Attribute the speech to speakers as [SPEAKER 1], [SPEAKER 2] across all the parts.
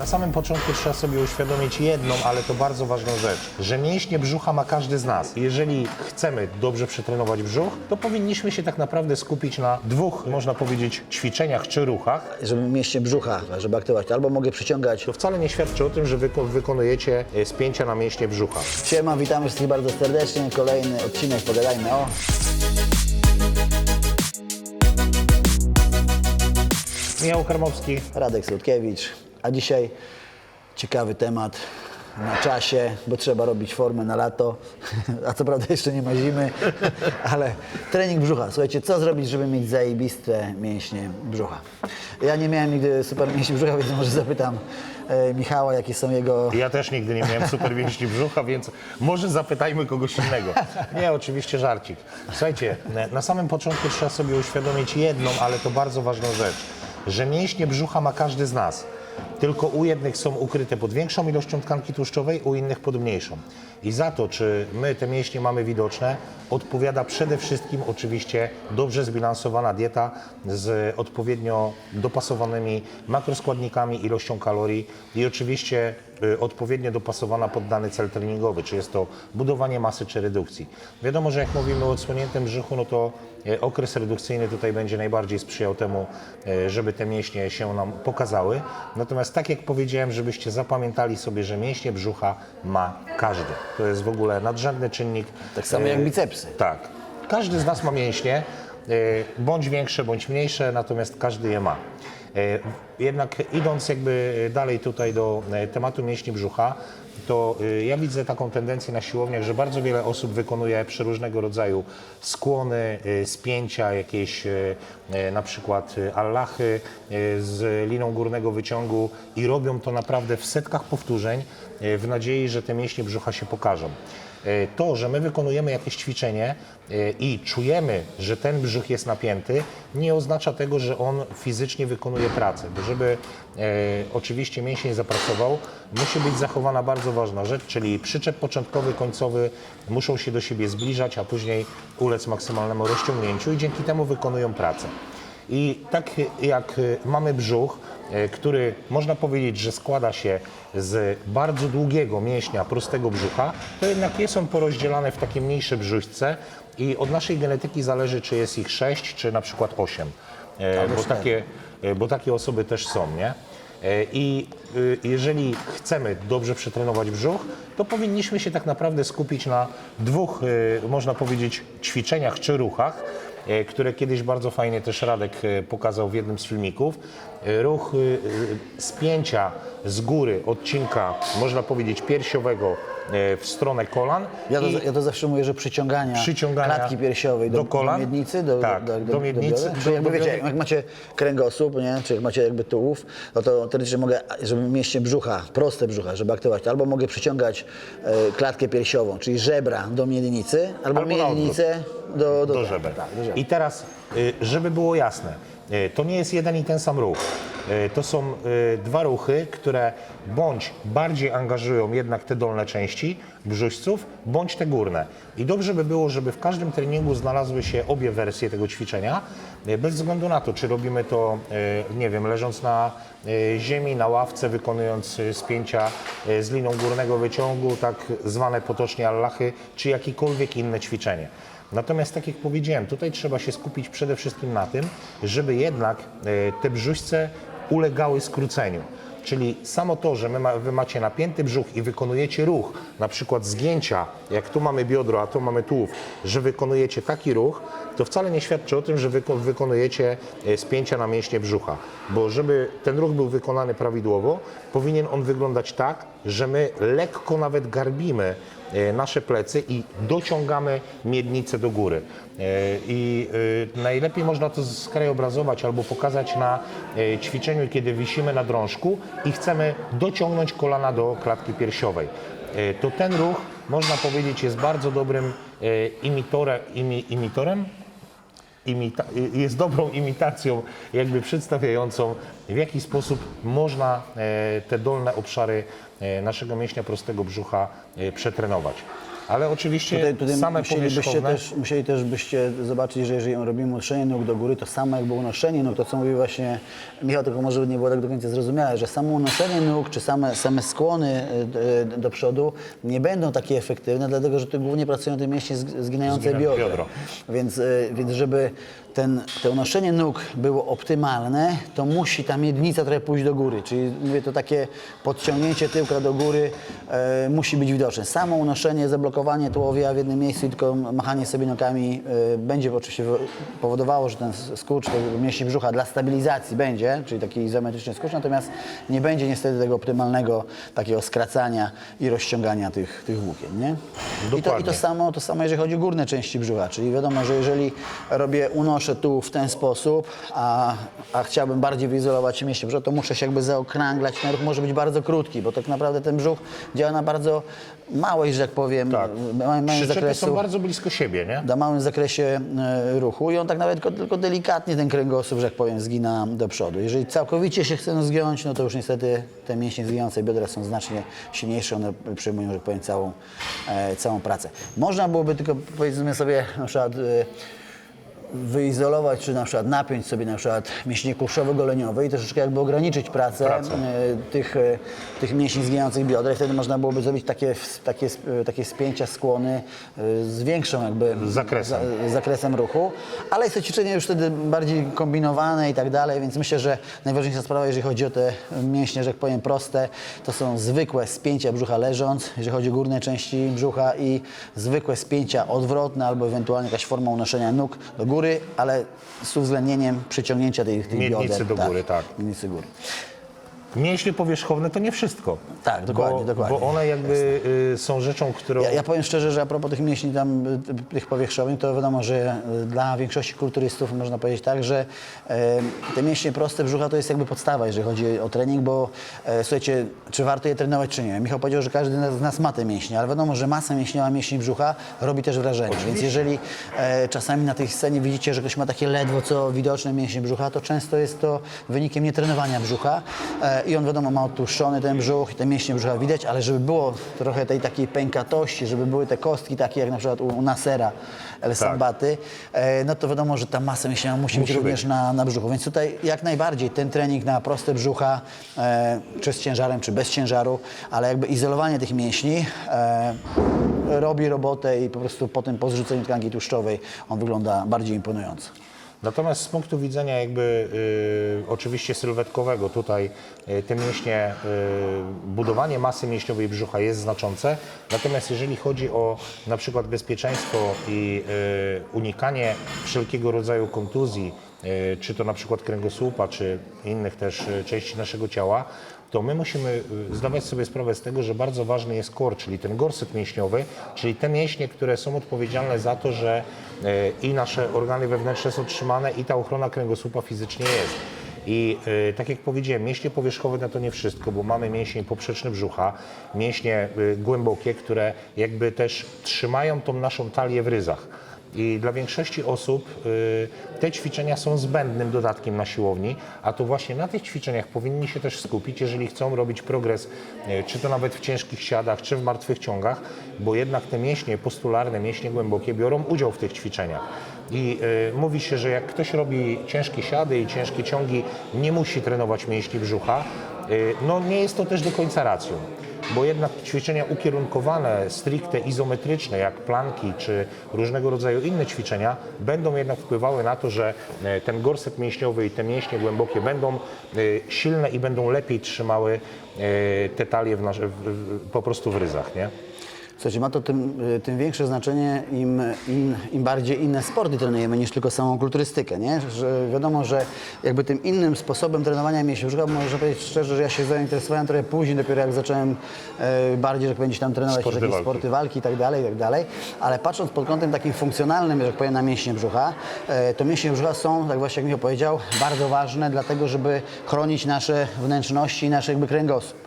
[SPEAKER 1] Na samym początku trzeba sobie uświadomić jedną, ale to bardzo ważną rzecz, że mięśnie brzucha ma każdy z nas. Jeżeli chcemy dobrze przetrenować brzuch, to powinniśmy się tak naprawdę skupić na dwóch, można powiedzieć, ćwiczeniach czy ruchach.
[SPEAKER 2] Żeby mięśnie brzucha, żeby aktywować, albo mogę przyciągać.
[SPEAKER 1] To wcale nie świadczy o tym, że wyko- wykonujecie e, spięcia na mięśnie brzucha.
[SPEAKER 2] Siema, witamy wszystkich bardzo serdecznie. Kolejny odcinek, pogadajmy o...
[SPEAKER 1] Michał Karmowski,
[SPEAKER 2] Radek Słodkiewicz. A dzisiaj ciekawy temat na czasie, bo trzeba robić formę na lato, a co prawda jeszcze nie ma zimy, ale trening brzucha. Słuchajcie, co zrobić, żeby mieć zajebiste mięśnie brzucha? Ja nie miałem nigdy super mięśni brzucha, więc może zapytam e, Michała, jakie są jego...
[SPEAKER 1] Ja też nigdy nie miałem super mięśni brzucha, więc może zapytajmy kogoś innego. Nie, oczywiście żarcik. Słuchajcie, na samym początku trzeba sobie uświadomić jedną, ale to bardzo ważną rzecz, że mięśnie brzucha ma każdy z nas. Tylko u jednych są ukryte pod większą ilością tkanki tłuszczowej, u innych pod mniejszą. I za to, czy my te mięśnie mamy widoczne, odpowiada przede wszystkim oczywiście dobrze zbilansowana dieta z odpowiednio dopasowanymi makroskładnikami, ilością kalorii i oczywiście y, odpowiednio dopasowana pod dany cel treningowy, czy jest to budowanie masy czy redukcji. Wiadomo, że jak mówimy o odsłoniętym brzuchu, no to e, okres redukcyjny tutaj będzie najbardziej sprzyjał temu, e, żeby te mięśnie się nam pokazały. Natomiast tak jak powiedziałem, żebyście zapamiętali sobie, że mięśnie brzucha ma każdy. To jest w ogóle nadrzędny czynnik.
[SPEAKER 2] Tak samo jak
[SPEAKER 1] E,
[SPEAKER 2] bicepsy.
[SPEAKER 1] Tak. Każdy z nas ma mięśnie, e, bądź większe, bądź mniejsze, natomiast każdy je ma. E, Jednak idąc jakby dalej tutaj do tematu mięśni brzucha, to ja widzę taką tendencję na siłowniach, że bardzo wiele osób wykonuje przeróżnego rodzaju skłony, spięcia, jakieś na przykład allachy z liną górnego wyciągu i robią to naprawdę w setkach powtórzeń w nadziei, że te mięśnie brzucha się pokażą. E, To, że my wykonujemy jakieś ćwiczenie e, i czujemy, że ten brzuch jest napięty, nie oznacza tego, że on fizycznie wykonuje pracę. Bo żeby e, oczywiście mięsień zapracował, musi być zachowana bardzo ważna rzecz, czyli przyczep początkowy, końcowy muszą się do siebie zbliżać, a później ulec maksymalnemu rozciągnięciu i dzięki temu wykonują pracę. I tak jak mamy brzuch, e, który można powiedzieć, że składa się z bardzo długiego mięśnia prostego brzucha, to jednak nie są porozdzielane w takie mniejsze brzuszce i od naszej genetyki zależy, czy jest ich 6, czy na przykład 8. E, Bo takie, e, bo takie osoby też są, nie? E, I y, jeżeli chcemy dobrze przetrenować brzuch, to powinniśmy się tak naprawdę skupić na dwóch, y, można powiedzieć, ćwiczeniach czy ruchach, e, które kiedyś bardzo fajnie też Radek e, pokazał w jednym z filmików. E, Ruch spięcia z góry odcinka, można powiedzieć, piersiowego e, w stronę kolan.
[SPEAKER 2] Ja to,
[SPEAKER 1] i
[SPEAKER 2] ja to zawsze mówię, że przyciągania,
[SPEAKER 1] Przyciągania
[SPEAKER 2] klatki piersiowej do,
[SPEAKER 1] do kolan.
[SPEAKER 2] do miednicy, do,
[SPEAKER 1] Tak,
[SPEAKER 2] do,
[SPEAKER 1] do miednicy,
[SPEAKER 2] biodra.
[SPEAKER 1] do-
[SPEAKER 2] Czyli jakby
[SPEAKER 1] do
[SPEAKER 2] wiecie, jak macie kręgosłup, nie? czy jak macie jakby tułów, no to teoretycznie mogę, żeby mięśnie brzucha, proste brzucha, żeby aktywować, to albo mogę przyciągać e, klatkę piersiową, czyli żebra do miednicy, albo,
[SPEAKER 1] Albo
[SPEAKER 2] miednicę do, do,
[SPEAKER 1] do żeber.
[SPEAKER 2] Tak, do żeber.
[SPEAKER 1] I teraz, y, żeby było jasne, to nie jest jeden i ten sam ruch. Y, To są y, dwa ruchy, które bądź bardziej angażują jednak te dolne części brzuszców, bądź te górne. I dobrze by było, żeby w każdym treningu znalazły się obie wersje tego ćwiczenia, bez względu na to, czy robimy to, nie wiem, leżąc na ziemi, na ławce, wykonując spięcia z liną górnego wyciągu, tak zwane potocznie allachy, czy jakiekolwiek inne ćwiczenie. Natomiast tak jak powiedziałem, tutaj trzeba się skupić przede wszystkim na tym, żeby jednak e, te brzuszce ulegały skróceniu. Czyli samo to, że my ma, wy macie napięty brzuch i wykonujecie ruch, na przykład zgięcia, jak tu mamy biodro, a tu mamy tułów, że wykonujecie taki ruch, to wcale nie świadczy o tym, że wyko wykonujecie e, spięcia na mięśnie brzucha. Bo żeby ten ruch był wykonany prawidłowo, powinien on wyglądać tak, że my lekko nawet garbimy e, nasze plecy i dociągamy miednicę do góry. E, I e, najlepiej można to skrajobrazować albo pokazać na ćwiczeniu, kiedy wisimy na drążku i chcemy dociągnąć kolana do klatki piersiowej. To ten ruch, można powiedzieć, jest bardzo dobrym imitorem, imi, imitorem? Jest dobrą imitacją, jakby przedstawiającą, w jaki sposób można e, te dolne obszary e, naszego mięśnia prostego brzucha e, przetrenować. Ale oczywiście
[SPEAKER 2] Tutaj, tutaj
[SPEAKER 1] same
[SPEAKER 2] musielibyście też, musieli też byście zobaczyć, że jeżeli robimy unoszenie nóg do góry, to samo jakby unoszenie nóg, to co mówił właśnie Michał, tylko może nie było tak do końca zrozumiałe, że samo unoszenie nóg, czy same, same skłony y, y, do przodu nie będą takie efektywne, dlatego że tu głównie pracują te mięśnie zg- zginające biodra.
[SPEAKER 1] biodro.
[SPEAKER 2] Więc, y, więc żeby ten, to unoszenie nóg było optymalne, to musi ta miednica trochę pójść do góry. Czyli mówię, to takie podciągnięcie tyłka do góry e, musi być widoczne. Samo unoszenie, zablokowanie tułowia w jednym miejscu i tylko machanie sobie nogami e, będzie oczywiście wo- powodowało, że ten skurcz tego mięśni brzucha dla stabilizacji będzie, czyli taki izometryczny skurcz, natomiast nie będzie niestety tego optymalnego takiego skracania i rozciągania tych, tych włókien. Nie? I to, I to samo, to samo jeżeli chodzi o górne części brzucha, czyli wiadomo, że jeżeli robię, unoszę tu w ten sposób, a, a chciałbym bardziej wyizolować mięśnie brzucha, to muszę się jakby zaokrąglać, ten ruch może być bardzo krótki, bo tak naprawdę ten brzuch działa na bardzo małej, że tak powiem,
[SPEAKER 1] Tak.
[SPEAKER 2] ma- małym zakresu
[SPEAKER 1] są bardzo blisko siebie, nie?
[SPEAKER 2] na małym zakresie e, ruchu i on tak nawet tylko, tylko delikatnie ten kręgosłup, że tak powiem, zgina do przodu. Jeżeli całkowicie się chce zgiąć, no to już niestety te mięśnie zginające biodra są znacznie silniejsze, one przyjmują, że tak powiem, całą, e, całą pracę. Można byłoby tylko, powiedzmy sobie, na przykład e, wyizolować, czy na przykład napiąć sobie na przykład mięśnie kurszowo-goleniowe i troszeczkę jakby ograniczyć pracę,
[SPEAKER 1] Pracę.
[SPEAKER 2] e, tych, e, tych mięśni zginających biodra i wtedy można byłoby zrobić takie, takie, takie spięcia, skłony e, z większą jakby
[SPEAKER 1] Zakresem.
[SPEAKER 2] za- zakresem ruchu, ale jest to ćwiczenie już wtedy bardziej kombinowane i tak dalej, więc myślę, że najważniejsza sprawa, jeżeli chodzi o te mięśnie, że tak powiem proste, to są zwykłe spięcia brzucha leżąc, jeżeli chodzi o górne części brzucha i zwykłe spięcia odwrotne albo ewentualnie jakaś forma unoszenia nóg do góry, ale z uwzględnieniem przyciągnięcia tych, tych
[SPEAKER 1] Miednicy
[SPEAKER 2] bioder.
[SPEAKER 1] do góry, tak.
[SPEAKER 2] Miednicy góry.
[SPEAKER 1] Mięśnie powierzchowne to nie wszystko.
[SPEAKER 2] Tak, dokładnie,
[SPEAKER 1] bo,
[SPEAKER 2] dokładnie.
[SPEAKER 1] Bo one jakby y, są rzeczą, którą...
[SPEAKER 2] Ja, ja powiem szczerze, że a propos tych mięśni tam, y, tych powierzchownych, to wiadomo, że y, dla większości kulturystów można powiedzieć tak, że te mięśnie proste brzucha to jest jakby podstawa, jeżeli chodzi o trening, bo e, słuchajcie, czy warto je trenować, czy nie. Michał powiedział, że każdy z nas ma te mięśnie, ale wiadomo, że masa mięśniowa mięśni brzucha robi też wrażenie. Więc jeżeli e, czasami na tej scenie widzicie, że ktoś ma takie ledwo co widoczne mięśnie brzucha, to często jest to wynikiem nietrenowania brzucha e, i on wiadomo ma odtłuszczony ten brzuch i te mięśnie brzucha widać, ale żeby było trochę tej takiej pękatości, żeby były te kostki takie jak na przykład u, u Nasera El Sambaty, e, no to wiadomo, że ta masa mięśniowa musi, być
[SPEAKER 1] Musi
[SPEAKER 2] również
[SPEAKER 1] być.
[SPEAKER 2] na, na brzuchu. Więc tutaj jak najbardziej ten trening na proste brzucha, e, czy z ciężarem, czy bez ciężaru, ale jakby izolowanie tych mięśni e, robi robotę i po prostu potem po zrzuceniu tkanki tłuszczowej on wygląda bardziej imponująco.
[SPEAKER 1] Natomiast z punktu widzenia jakby y, oczywiście sylwetkowego tutaj y, te mięśnie, y, budowanie masy mięśniowej brzucha jest znaczące. Natomiast jeżeli chodzi o na przykład bezpieczeństwo i y, unikanie wszelkiego rodzaju kontuzji, y, czy to na przykład kręgosłupa, czy innych też y, części naszego ciała, to my musimy y, zdawać sobie sprawę z tego, że bardzo ważny jest core, czyli ten gorset mięśniowy, czyli te mięśnie, które są odpowiedzialne za to, że y, i nasze organy wewnętrzne są trzymane i ta ochrona kręgosłupa fizycznie jest. I y, tak jak powiedziałem, mięśnie powierzchowe no to nie wszystko, bo mamy mięsień poprzeczny brzucha, mięśnie y, głębokie, które jakby też trzymają tą naszą talię w ryzach. I dla większości osób y, te ćwiczenia są zbędnym dodatkiem na siłowni, a to właśnie na tych ćwiczeniach powinni się też skupić, jeżeli chcą robić progres, y, czy to nawet w ciężkich siadach, czy w martwych ciągach, bo jednak te mięśnie postularne, mięśnie głębokie biorą udział w tych ćwiczeniach. I y, mówi się, że jak ktoś robi ciężkie siady i ciężkie ciągi, nie musi trenować mięśni brzucha. No nie jest to też do końca racją bo jednak ćwiczenia ukierunkowane, stricte izometryczne, jak planki czy różnego rodzaju inne ćwiczenia, będą jednak wpływały na to, że e, ten gorset mięśniowy i te mięśnie głębokie będą e, silne i będą lepiej trzymały e, te talie w nasze, w, po prostu w ryzach, nie?
[SPEAKER 2] Słuchajcie, ma to tym, y, tym większe znaczenie, im, im, im bardziej inne sporty trenujemy niż tylko samą kulturystykę, nie? Że wiadomo, że jakby tym innym sposobem trenowania brzucha, można powiedzieć szczerze, że ja się zainteresowałem trochę później, dopiero jak zacząłem e, bardziej, że tak powiem, gdzieś tam trenować
[SPEAKER 1] Sporty
[SPEAKER 2] jakieś
[SPEAKER 1] walki.
[SPEAKER 2] sporty walki i tak dalej, i tak dalej, ale patrząc pod kątem takim funkcjonalnym, że tak powiem, na mięśnie brzucha, e, to mięśnie brzucha są, tak właśnie jak Michał powiedział, bardzo ważne dlatego, żeby chronić nasze wnętrzności i nasz jakby kręgosłup.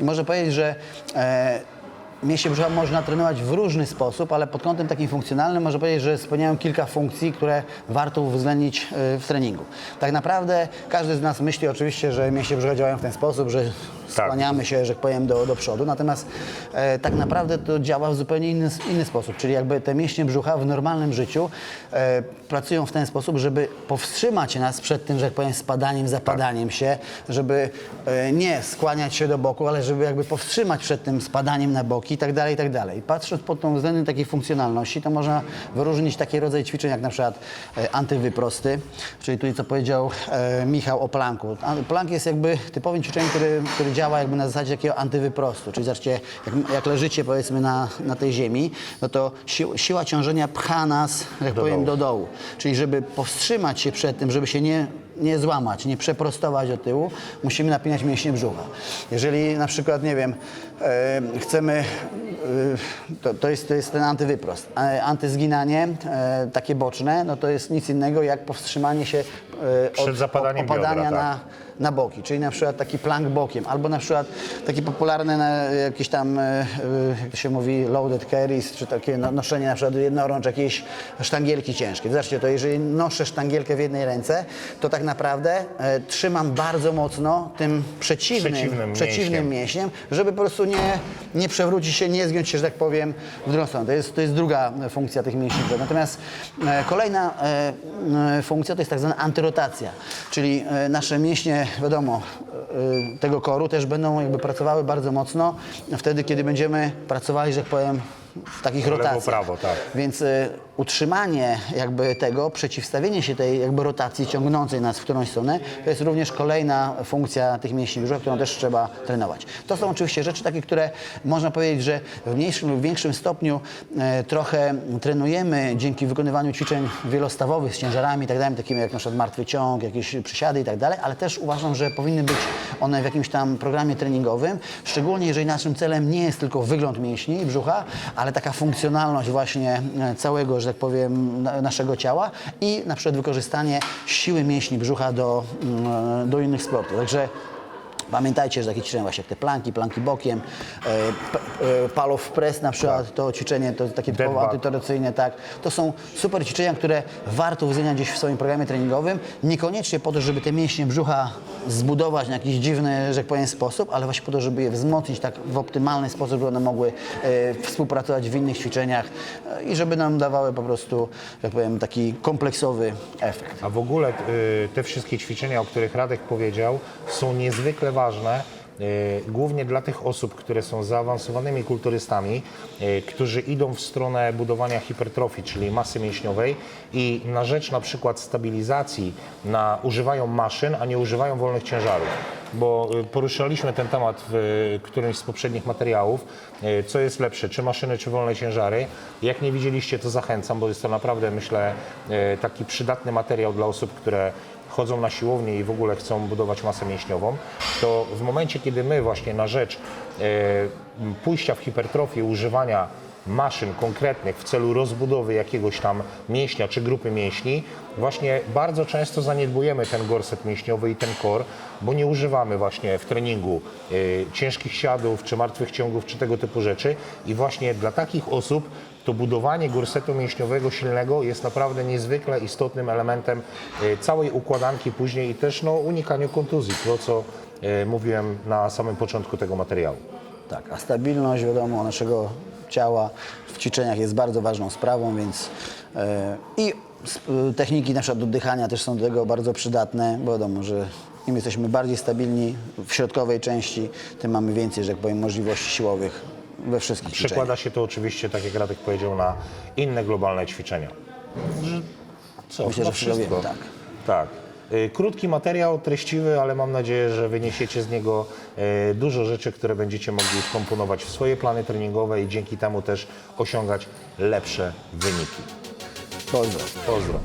[SPEAKER 2] I można powiedzieć, że e, mięśnie brzucha można trenować w różny sposób, ale pod kątem takim funkcjonalnym można powiedzieć, że spełniają kilka funkcji, które warto uwzględnić y, w treningu. Tak naprawdę każdy z nas myśli oczywiście, że mięśnie brzucha działają w ten sposób, że skłaniamy się, że tak powiem, do, do przodu, natomiast e, tak naprawdę to działa w zupełnie inny, inny sposób, czyli jakby te mięśnie brzucha w normalnym życiu e, pracują w ten sposób, żeby powstrzymać nas przed tym, że tak powiem, spadaniem, zapadaniem się, żeby e, nie skłaniać się do boku, ale żeby jakby powstrzymać przed tym spadaniem na boki i tak dalej, i tak dalej. Patrząc pod tą względem takiej funkcjonalności, to można wyróżnić taki rodzaj ćwiczeń jak na przykład e, antywyprosty, czyli tutaj co powiedział e, Michał o planku. An- Plank jest jakby typowym ćwiczeniem, który, który działa jakby na zasadzie takiego antywyprostu, czyli zobaczcie, jak, jak leżycie powiedzmy na, na tej ziemi, no to sił, siła ciążenia pcha nas, jak
[SPEAKER 1] Do
[SPEAKER 2] powiem,
[SPEAKER 1] dołu.
[SPEAKER 2] do dołu. Czyli żeby powstrzymać się przed tym, żeby się nie, nie złamać, nie przeprostować do tyłu, musimy napinać mięśnie brzucha. Jeżeli na przykład, nie wiem, e, chcemy, e, to, to, jest, to jest ten antywyprost. A Antyzginanie, e, takie boczne, no to jest nic innego jak powstrzymanie się e,
[SPEAKER 1] Przed zapadaniem
[SPEAKER 2] opadania
[SPEAKER 1] biodra, tak.
[SPEAKER 2] na, na boki, czyli na przykład taki plank bokiem, albo na przykład taki popularny na jakieś tam, e, e, jak to się mówi, loaded carries, czy takie no- noszenie na przykład jednorącz jakiejś sztangielki ciężkiej. Zobaczcie, to jeżeli noszę sztangielkę w jednej ręce, to tak naprawdę e, trzymam bardzo mocno tym przeciwnym,
[SPEAKER 1] Przeciwnym
[SPEAKER 2] przeciwnym
[SPEAKER 1] mięśniem.
[SPEAKER 2] mięśniem, żeby po prostu nie, nie przewrócić się, nie zgiąć się, że tak powiem, w drugą stronę. To jest, to jest druga funkcja tych mięśni. Natomiast e, kolejna e, e, funkcja to jest tak zwana antyrotacja, czyli e, nasze mięśnie, wiadomo, e, tego koru też będą jakby pracowały bardzo mocno wtedy, kiedy będziemy pracowali, że tak powiem, w takich
[SPEAKER 1] Lewo,
[SPEAKER 2] rotacjach.
[SPEAKER 1] prawo, tak.
[SPEAKER 2] Więc y, utrzymanie jakby tego, przeciwstawienie się tej jakby rotacji ciągnącej nas w którąś stronę, to jest również kolejna funkcja tych mięśni brzucha, którą też trzeba trenować. To są oczywiście rzeczy takie, które można powiedzieć, że w mniejszym lub większym stopniu e, trochę trenujemy dzięki wykonywaniu ćwiczeń wielostawowych z ciężarami i tak dalej, takimi jak na przykład martwy ciąg, jakieś przysiady i tak dalej, ale też uważam, że powinny być one w jakimś tam programie treningowym, szczególnie jeżeli naszym celem nie jest tylko wygląd mięśni i brzucha, ale taka funkcjonalność właśnie e, całego, że tak powiem, na- naszego ciała i na przykład wykorzystanie siły mięśni brzucha do, mm, do innych sportów. Także Pamiętajcie, że takie ćwiczenia właśnie jak te planki, planki bokiem, e, e, pal of press na przykład, to ćwiczenie to takie typowo antytoracyjne, tak. To są super ćwiczenia, które warto uwzględniać gdzieś w swoim programie treningowym. Niekoniecznie po to, żeby te mięśnie brzucha zbudować na jakiś dziwny, że tak powiem, sposób, ale właśnie po to, żeby je wzmocnić tak w optymalny sposób, żeby one mogły e, współpracować w innych ćwiczeniach e, i żeby nam dawały po prostu, jak powiem, taki kompleksowy efekt.
[SPEAKER 1] A w ogóle y, te wszystkie ćwiczenia, o których Radek powiedział, są niezwykle ważne. Y, Głównie dla tych osób, które są zaawansowanymi kulturystami, y, którzy idą w stronę budowania hipertrofii, czyli masy mięśniowej i na rzecz na przykład stabilizacji na, używają maszyn, a nie używają wolnych ciężarów. Bo y, poruszaliśmy ten temat w którymś z poprzednich materiałów, co jest lepsze, czy maszyny, czy wolne ciężary. Jak nie widzieliście, to zachęcam, bo jest to naprawdę, myślę, taki przydatny materiał dla osób, które chodzą na siłownię i w ogóle chcą budować masę mięśniową, to w momencie, kiedy my właśnie na rzecz e, pójścia w hipertrofię, używania maszyn konkretnych w celu rozbudowy jakiegoś tam mięśnia czy grupy mięśni, właśnie bardzo często zaniedbujemy ten gorset mięśniowy i ten core, bo nie używamy właśnie w treningu e, ciężkich siadów, czy martwych ciągów, czy tego typu rzeczy. I właśnie dla takich osób to budowanie gorsetu mięśniowego silnego jest naprawdę niezwykle istotnym elementem e, całej układanki później i też no, unikaniu kontuzji, to co e, mówiłem na samym początku tego materiału.
[SPEAKER 2] Tak, a stabilność, wiadomo, naszego ciała w ćwiczeniach jest bardzo ważną sprawą, więc e, i techniki na przykład oddychania też są do tego bardzo przydatne, bo wiadomo, że im jesteśmy bardziej stabilni w środkowej części, tym mamy więcej, że tak powiem, możliwości siłowych we wszystkich.
[SPEAKER 1] Przekłada się to oczywiście, tak jak Radek powiedział, na inne globalne ćwiczenia. Że- Co?
[SPEAKER 2] Myślę, że wszystko wiemy, tak.
[SPEAKER 1] Tak. Y, Krótki materiał, treściwy, ale mam nadzieję, że wyniesiecie z niego y, dużo rzeczy, które będziecie mogli wkomponować w swoje plany treningowe i dzięki temu też osiągać lepsze wyniki.
[SPEAKER 2] Pozdro.
[SPEAKER 1] Pozdro.